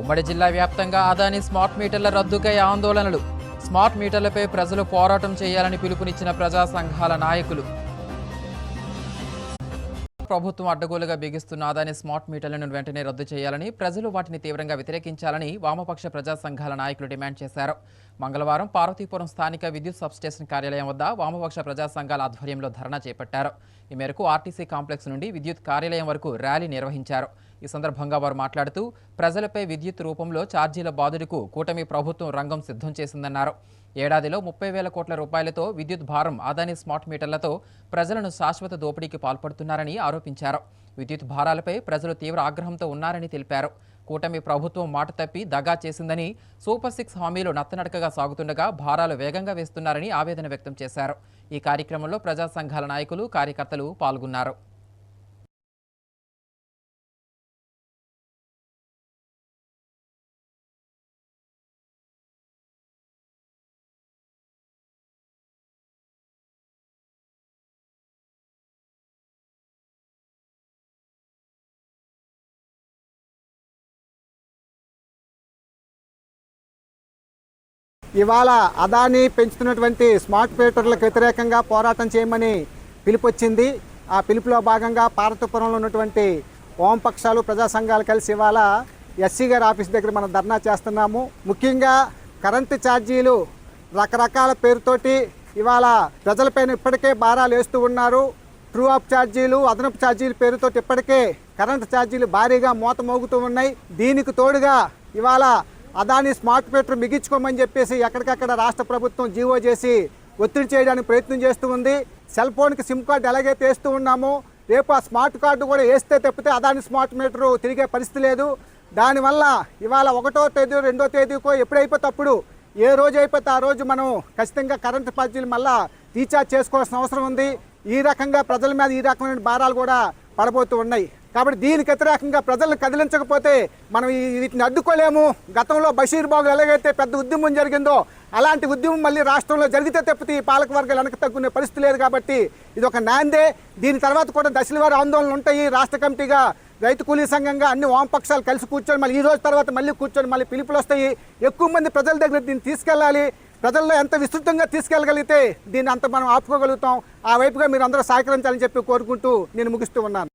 ఉమ్మడి జిల్లా వ్యాప్తంగా అదాని స్మార్ట్ మీటర్ల రద్దుకై ఆందోళనలు. స్మార్ట్ మీటర్లపై ప్రజలు పోరాటం చేయాలని పిలుపునిచ్చిన ప్రజా సంఘాల నాయకులు. ప్రభుత్వం అడ్డగోలుగా బిగిస్తున్న అదాని స్మార్ట్ మీటర్లను వెంటనే రద్దు చేయాలని ప్రజలు వాటిని తీవ్రంగా వ్యతిరేకించాలని వామపక్ష ప్రజా సంఘాల నాయకులు డిమాండ్ చేశారు. మంగళవారం పార్వతీపురం స్థానిక విద్యుత్ సబ్స్టేషన్ కార్యాలయం వద్ద వామపక్ష ప్రజా సంఘాల ఆధ్వర్యంలో ధర్నా చేపట్టారు. ఈ మేరకు ఆర్టీసీ కాంప్లెక్స్ నుండి విద్యుత్ కార్యాలయం వరకు ర్యాలీ నిర్వహించారు. ఈ సందర్భంగా వారు మాట్లాడుతూ ప్రజలపై విద్యుత్ రూపంలో ఛార్జీల బాధుడుకు కూటమి ప్రభుత్వం రంగం సిద్ధం చేసిందన్నారు. ఏడాదిలో ముప్పై వేల కోట్ల రూపాయలతో విద్యుత్ భారం అదాని స్మార్ట్ మీటర్లతో ప్రజలను శాశ్వత దోపిడీకి పాల్పడుతున్నారని ఆరోపించారు. విద్యుత్ భారాలపై ప్రజలు తీవ్ర ఆగ్రహంతో ఉన్నారని తెలిపారు. కూటమి ప్రభుత్వం మాట తప్పి దగా చేసిందని సూపర్ సిక్స్ హామీలు నత్తనడకగా సాగుతుండగా భారాలు వేగంగా వేస్తున్నారని ఆవేదన వ్యక్తం చేశారు. ఈ కార్యక్రమంలో ప్రజా సంఘాల నాయకులు కార్యకర్తలు పాల్గొన్నారు. ఇవాళ అదాని పెంచుతున్నటువంటి స్మార్ట్ మీటర్లకు వ్యతిరేకంగా పోరాటం చేయమని పిలుపొచ్చింది. ఆ పిలుపులో భాగంగా పార్వతీపురంలో ఉన్నటువంటి వామపక్షాలు ప్రజా సంఘాలు కలిసి ఇవాళ ఎస్సీ గారి ఆఫీస్ దగ్గర మనం ధర్నా చేస్తున్నాము. ముఖ్యంగా కరెంటు ఛార్జీలు రకరకాల పేరుతోటి ఇవాళ ప్రజలపైన ఇప్పటికే భారాలు వేస్తూ ఉన్నారు. ట్రూ అప్ ఛార్జీలు అదనపు ఛార్జీల పేరుతో ఇప్పటికే కరెంటు ఛార్జీలు భారీగా మూత మోగుతూ ఉన్నాయి. దీనికి తోడుగా ఇవాళ అదాని స్మార్ట్ మీటర్ మిగించుకోమని చెప్పేసి ఎక్కడికక్కడ రాష్ట్ర ప్రభుత్వం జీవో చేసి ఒత్తిడి చేయడానికి ప్రయత్నం చేస్తూ ఉంది. సెల్ ఫోన్కి సిమ్ కార్డు ఎలాగైతే వేస్తూ ఉన్నామో రేపు ఆ స్మార్ట్ కార్డు కూడా వేస్తే తప్పితే అదాని స్మార్ట్ మీటరు తిరిగే పరిస్థితి లేదు. దానివల్ల ఇవాళ ఒకటో తేదీ రెండో తేదీకో ఎప్పుడైపోతే అప్పుడు ఏ రోజు అయిపోతే ఆ రోజు మనం ఖచ్చితంగా కరెంటు ఛార్జీలు మళ్ళా రీఛార్జ్ చేసుకోవాల్సిన అవసరం ఉంది. ఈ రకంగా ప్రజల మీద ఈ రకమైన భారాలు కూడా పడబోతూ ఉన్నాయి. కాబట్టి దీనికి వ్యతిరేకంగా ప్రజలను కదిలించకపోతే మనం వీటిని అడ్డుకోలేము. గతంలో బషీర్ బాబు ఎలాగైతే పెద్ద ఉద్యమం జరిగిందో అలాంటి ఉద్యమం మళ్ళీ రాష్ట్రంలో జరిగితే తప్పితే ఈ పాలక వర్గాలు వెనక తగ్గునే పరిస్థితి లేదు కాబట్టి ఇది ఒక నాందే. దీని తర్వాత కూడా దశల వారి ఆందోళనలు ఉంటాయి. రాష్ట్ర కమిటీగా రైతు కూలీ సంఘంగా అన్ని వామపక్షాలు కలిసి కూర్చొని మళ్ళీ ఈ రోజు తర్వాత మళ్ళీ కూర్చొని మళ్ళీ పిలుపులు వస్తాయి. ఎక్కువ మంది ప్రజల దగ్గర దీన్ని తీసుకెళ్ళాలి. ప్రజల్లో ఎంత విస్తృతంగా తీసుకెళ్ళగలిగితే దీన్ని అంత మనం ఆపుకోగలుగుతాం. ఆ వైపుగా మీరు అందరూ సహకరించాలని చెప్పి కోరుకుంటూ నేను ముగిస్తూ ఉన్నాను.